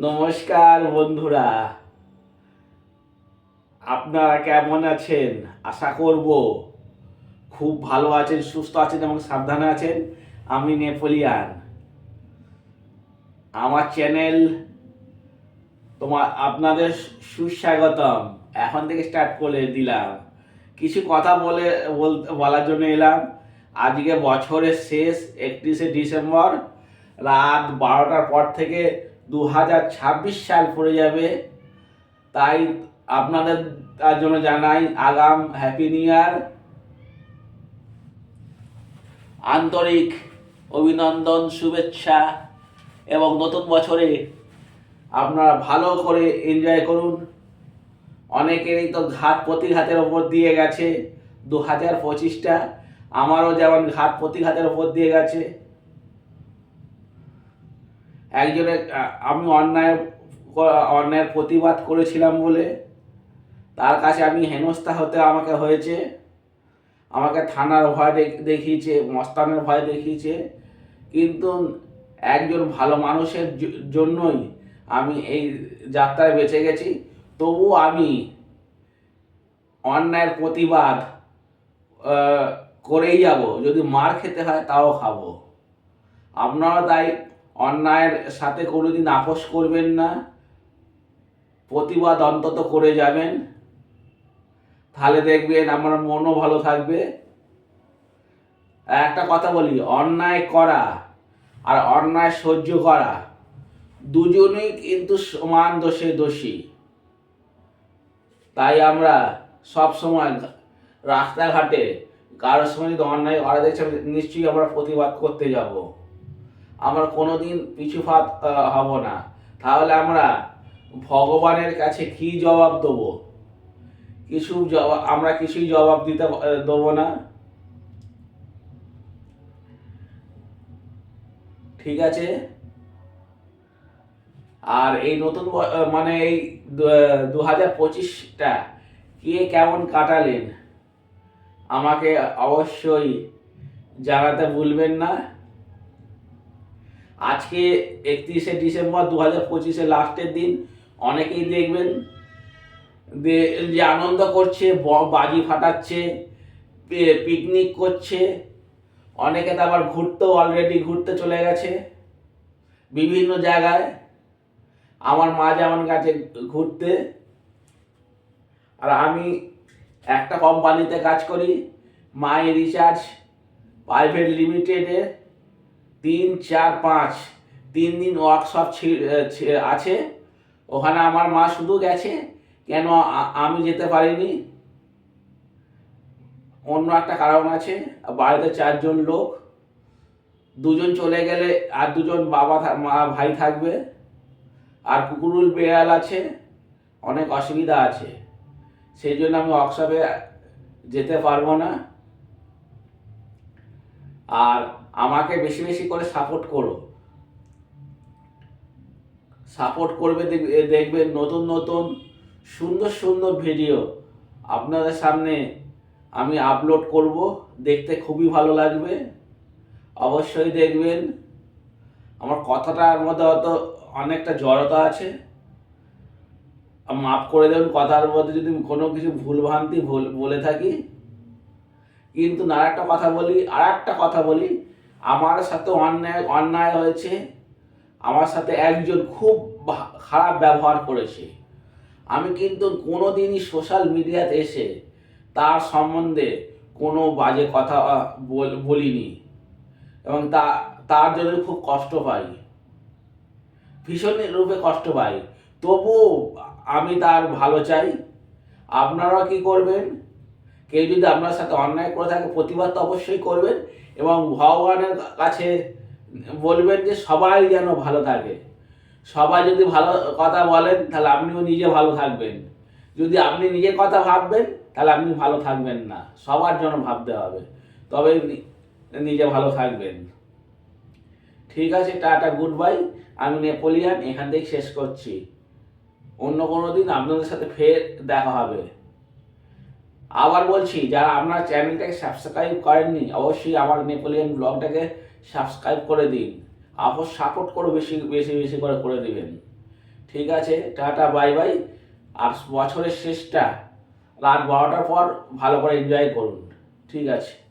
নমস্কার বন্ধুরা। আপনারা কেমন আছেন? আশা করব খুব ভালো আছেন, সুস্থ আছেন এবং সাবধানে আছেন। আমি নেপোলিয়ান। আমার চ্যানেল তোমার, আপনাদের সুস্বাগতম। এখন থেকে স্টার্ট করে দিলাম। কিছু কথা বলে, বল- বলার জন্য এলাম। আজকে বছরের শেষ একত্রিশে ডিসেম্বর। রাত বারোটার পর থেকে দু হাজার ছাব্বিশ সাল পড়ে যাবে। তাই আপনাদের তার জন্য জানাই আগাম হ্যাপি নিউ ইয়ার আন্তরিক অভিনন্দন, শুভেচ্ছা এবং নতুন বছরে আপনারা ভালো করে এনজয় করুন। অনেকেরই তো ঘাট প্রতিঘাতের ওপর দিয়ে গেছে। দু হাজার পঁচিশটা, আমারও যেমন ঘাট প্রতিঘাতের ওপর দিয়ে গেছে। একজনের আমি অন্যায় অন্যায়ের প্রতিবাদ করেছিলাম বলে, তার কাছে আমি হেনস্থা হতে আমাকে হয়েছে, আমাকে থানার ভয় দেখ- দেখিয়েছে, মস্তানের ভয় দেখিয়েছে, কিন্তু একজন ভালো মানুষের জন্যই আমি এই যাত্রায় বেঁচে গেছি। তবু আমি অন্যায়ের প্রতিবাদ করেই যাব। যদি মার খেতে হয় তাও খাব। আপনারা তাই অন্যায়ের সাথে কোনোদিন আপোষ করবেন না। প্রতিবাদ অন্তত করে যাবেন। তাহলে দেখবেন আমার মনও ভালো থাকবে। একটা কথা বলি, অন্যায় করা আর অন্যায় সহ্য করা দুজনেই কিন্তু সমান দোষে দোষী। তাই আমরা সব সময় রাস্তাঘাটে কারোর সঙ্গে যদি অন্যায় করা দেখছি নিশ্চয়ই আমরা প্রতিবাদ করতে যাব। আমরা কোনোদিন পিছুপাত আহ, হব না। তাহলে আমরা ভগবানের কাছে কি জবাব দেবো? কিছু জবাব আমরা কিছুই জবাব দিতে দেবো না। ঠিক আছে? আর এই নতুন মানে এই দু হাজার পঁচিশটা কে কেমন কাটালেন? আমাকে অবশ্যই জানাতে ভুলবেন না। আজকে একত্রিশে ডিসেম্বর দু হাজার পঁচিশে লাস্টের দিন, অনেকেই দেখবেন যে- আনন্দ করছে বাজি ফাটাচ্ছে পিকনিক করছে, অনেকে তো আবার ঘুরতেও অলরেডি ঘুরতে চলে গেছে, বিভিন্ন জায়গায়। আমার মা যেমন গেছে ঘুরতে, আর আমি একটা কোম্পানিতে কাজ করি, মাই রিচার্জ প্রাইভেট লিমিটেডে। তিন, চার, পাঁচ। তিন দিন ওয়ার্কশপ আছে। ওখানে আমার মা শুধু গেছে। কেন আমি যেতে পারিনি? অন্য একটা কারণ আছে। বাড়িতে চারজন লোক। দুজন চলে গেলে আর দুজন বাবা মা, ভাই থাকবে। আর কুকুরুল বেড়াল আছে। অনেক অসুবিধা আছে। সেই জন্য আমি ওয়ার্কশপে যেতে পারব না। আর আমাকে বেশি বেশি করে সাপোর্ট করো। সাপোর্ট করবে দেখ- দেখবেন নতুন নতুন সুন্দর সুন্দর ভিডিও আপনাদের সামনে আমি আপলোড করব। দেখতে খুবই ভালো লাগবে। অবশ্যই দেখবেন। আমার কথাটার মধ্যে হয়তো অনেকটা জড়তা আছে। মাফ করে দেবেন, কথার মধ্যে যদি কোনো কিছু ভুলভ্রান্তি ভুল- বলে থাকি কিন্তু আর একটা কথা বলি আর একটা কথা বলি। আমার সাথে অন্যায় অন্যায় হয়েছে। আমার সাথে একজন খুব খারাপ ব্যবহার করেছে। আমি কিন্তু কোনো দিনই সোশ্যাল মিডিয়াতে এসে তার সম্বন্ধে কোনো বাজে কথা বল- বলিনি। এবং তা, তার জন্য খুব কষ্ট পাই। ভীষণ রূপে কষ্ট পাই। তবুও আমি তার ভালো চাই। আপনারা কি করবেন? কেউ যদি আপনার সাথে অন্যায় করে থাকে, প্রতিবাদ তো অবশ্যই করবেন এবং ভগবানের কাছে বলবেন যে সবাই যেন ভালো থাকে। সবাই যদি ভালো কথা বলেন, তাহলে আপনিও নিজে ভালো থাকবেন। যদি আপনি নিজের কথা ভাববেন, তাহলে আপনি ভালো থাকবেন না। সবার জন্য ভাবতে হবে তবে নিজে ভালো থাকবেন। ঠিক আছে, টাটা, গুড বাই। আমি নেপোলিয়ান, এখান থেকে শেষ করছি। অন্য কোনো দিন আপনাদের সাথে ফের দেখা হবে। আবার বলছি, যারা আপনার চ্যানেলটাকে সাবস্ক্রাইব করেননি, অবশ্যই আমার নেপোলিয়ান ব্লগটাকে সাবস্ক্রাইব করে দিন। আপস সাপোর্ট করে বেশি বেশি বেশি করে করে দিবেন। ঠিক আছে, টাটা বাই বাই আর বছরের শেষটা, রাত বারোটার পর ভালো করে এনজয় করুন। ঠিক আছে।